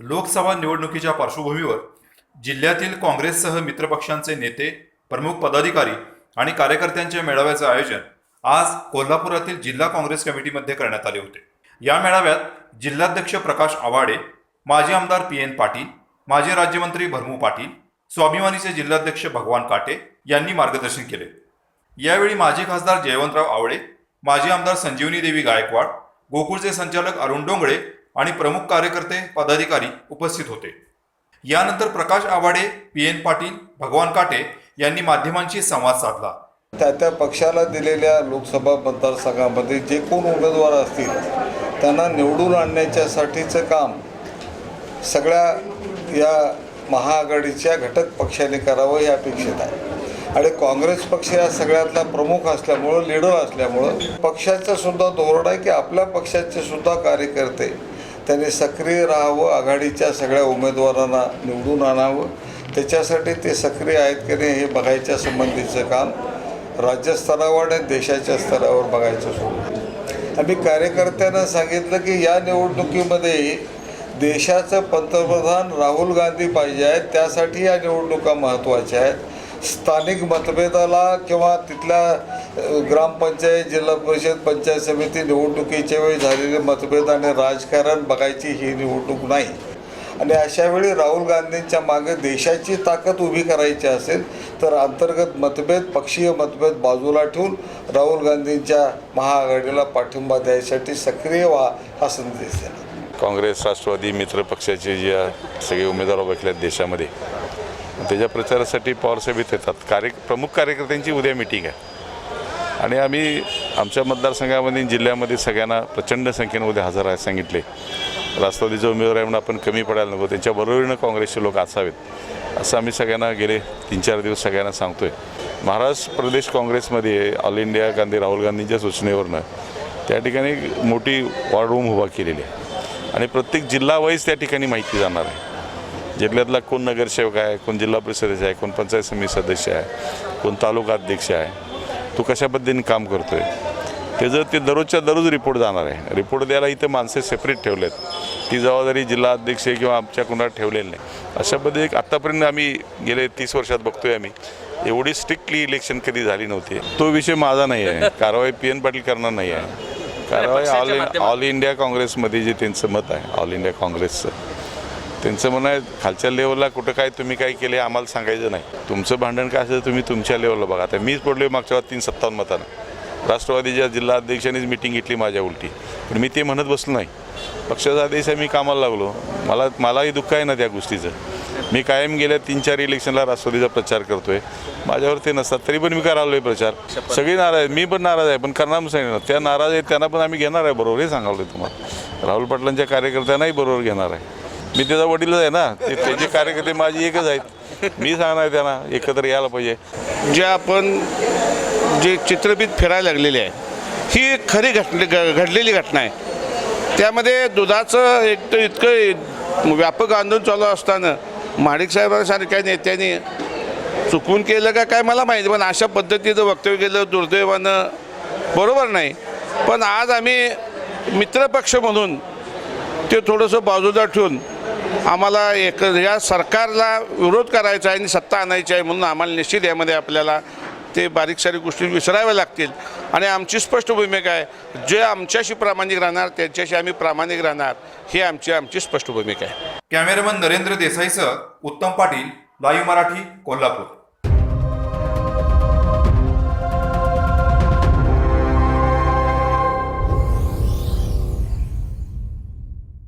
लोकसभा निवडणुकीच्या पार्श्वभूमीवर जिल्ह्यातील काँग्रेससह मित्रपक्षांचे नेते प्रमुख पदाधिकारी आणि कार्यकर्त्यांच्या मेळाव्याचे आयोजन आज कोल्हापुरातील जिल्हा काँग्रेस कमिटीमध्ये करण्यात आले होते. या मेळाव्यात जिल्हाध्यक्ष प्रकाश आवाडे माजी आमदार पी एन पाटील माजी राज्यमंत्री भरमू पाटील स्वाभिमानीचे जिल्हाध्यक्ष भगवान काटे यांनी मार्गदर्शन केले. यावेळी माजी खासदार जयवंतराव आवळे माजी आमदार संजीवनी देवी गायकवाड गोकुळचे संचालक अरुण डोंगळे आणि प्रमुख कार्यकर्ते पदाधिकारी उपस्थित होते. यानंतर प्रकाश आवाडे पी एन पाटील भगवान काटे यांनी माध्यमांशी संवाद साधला. त्या त्या पक्षाला दिलेल्या लोकसभा मतदारसंघामध्ये जे कोण उमेदवार असतील त्यांना निवडून आणण्याच्यासाठीचं काम सगळ्या या महाआघाडीच्या घटक पक्षाने करावं हे अपेक्षित आहे. आणि काँग्रेस पक्ष या सगळ्यातला प्रमुख असल्यामुळं लीडर असल्यामुळं पक्षाचं सुद्धा धोरण आहे की आपल्या पक्षाचे सुद्धा कार्यकर्ते त्यांनी सक्रिय राहावं आघाडीच्या सगळ्या उमेदवारांना निवडून आणावं. त्याच्यासाठी ते सक्रिय आहेत की नाही हे बघायच्या संबंधीचं काम राज्यस्तरावर आणि देशाच्या स्तरावर बघायचं सुरू. आम्ही कार्यकर्त्यांना सांगितलं की या निवडणुकीमध्ये देशाचं पंतप्रधान राहुल गांधी पाहिजे आहेत त्यासाठी या निवडणुका महत्त्वाच्या आहेत. स्थानिक मतभेदाला किंवा तिथल्या ग्रामपंचायत जिल्हा परिषद पंचायत समिती निवडणुकीच्या वेळी झालेले मतभेद आणि राजकारण बघायची ही निवडणूक नाही. आणि अशा वेळी राहुल गांधींच्या मागे देशाची ताकद उभी करायची असेल तर अंतर्गत मतभेद पक्षीय मतभेद बाजूला ठेवून राहुल गांधींच्या महाआघाडीला पाठिंबा द्यायसाठी सक्रिय व्हा हा संदेश दिला. काँग्रेस राष्ट्रवादी मित्र पक्षाचे जे सगळे उमेदवार बसले आहेत देशामध्ये त्याच्या प्रचारासाठी पवारसाहेब येतात. कार्य प्रमुख कार्यकर्त्यांची उद्या मिटिंग आहे. आणि आम्ही आमच्या मतदारसंघामध्ये जिल्ह्यामध्ये सगळ्यांना प्रचंड संख्येमध्ये हजर आहे सांगितले. राष्ट्रवादीचे उमेदवार आहे म्हणून आपण कमी पडायला नको. त्यांच्या बरोबरीनं काँग्रेसचे लोक असावेत. असं आम्ही सगळ्यांना गेले तीन चार दिवस सगळ्यांना सांगतोय. महाराष्ट्र प्रदेश काँग्रेसमध्ये ऑल इंडिया गांधी राहुल गांधींच्या सूचनेवरनं त्या ठिकाणी मोठी वॉर्ड रूम उभा केलेली आहे. आणि प्रत्येक जिल्हा वाईज त्या ठिकाणी माहिती जाणार आहे. जिल्ह्यातला कोण नगरसेवक आहे कोण जिल्हा परिषदेचा आहे कोण पंचायत समिती सदस्य आहे कोण तालुका अध्यक्ष आहे तो कशा पद्धतीने काम करतोय? त्याचं ते दररोजच्या दररोज रिपोर्ट जाणार आहे. रिपोर्ट द्यायला इथं माणसे सेपरेट ठेवलेत. ती जबाबदारी जिल्हा अध्यक्ष किंवा आमच्या कुणाला ठेवलेली नाही. अशा पद्धती आत्तापर्यंत आम्ही गेले तीस वर्षात बघतोय आम्ही. एवढी स्ट्रिक्टली इलेक्शन कधी झाली नव्हती. तो विषय माझा नाही आहे. कारवाई पी एन पाटील करणार नाही आहे. कारवाई ऑल ऑल इंडिया काँग्रेसमध्ये जे त्यांचं मत आहे ऑल इंडिया काँग्रेसचं. त्यांचं म्हणणं आहे खालच्या लेवलला कुठं काय तुम्ही काय केले आम्हाला सांगायचं नाही. तुमचं भांडण काय असेल तुम्ही तुमच्या लेवलला बघा. आता मीच पडलो मागच्या वेळा तीन सत्तावन्न मतानं. राष्ट्रवादीच्या जिल्हा अध्यक्षांनीच मिटिंग घेतली माझ्या उलटी. पण मी ते म्हणत बसलो नाही. पक्षाचा आदेश आहे मी कामाला लागलो. मला मलाही दुःख आहे ना त्या गोष्टीचं. मी कायम गेल्या तीन चार इलेक्शनला राष्ट्रवादीचा प्रचार करतोय. माझ्यावर ते नसतात तरी पण मी करायलो आहे प्रचार. सगळे नाराज आहेत मी पण नाराज आहे पण करणार म्हणून त्या नाराज आहेत त्यांना पण आम्ही घेणार आहे बरोबर हे सांगावलं तुम्हाला. राहुल पाटलांच्या कार्यकर्त्यांनाही बरोबर घेणार आहे. मी त्याचा वडीलच आहे ना. ते त्याचे कार्यकर्ते माझी एकच आहेत. मी सांगणार त्यांना एकत्र यायला पाहिजे. जे आपण जे चित्रफित फिरायला लागलेली आहे ही खरी घटने घ- घडलेली घटना आहे. त्यामध्ये दुधाचं एक तर इतकं व्यापक आंदोलन चालू असताना माणिक साहेबांसारख्या नेत्यांनी चुकून केलं का काय मला माहिती पण अशा पद्धतीचं वक्तव्य केलं दुर्दैवानं बरोबर नाही. पण आज आम्ही मित्रपक्ष म्हणून ते थोडंसं बाजूला ठेवून आम्हाला एक या सरकारला विरोध करायचा आहे आणि सत्ता आणायची आहे म्हणून आम्हाला निश्चित यामध्ये आपल्याला ते बारीक सारीक गोष्टी विसराव्या लागतील. आणि आमची स्पष्ट भूमिका आहे जे आमच्याशी प्रामाणिक राहणार त्यांच्याशी आम्ही प्रामाणिक राहणार ही आमची आमची स्पष्ट भूमिका आहे. कॅमेरामन नरेंद्र देसाईसह उत्तम पाटील लाईव्ह मराठी कोल्हापूर.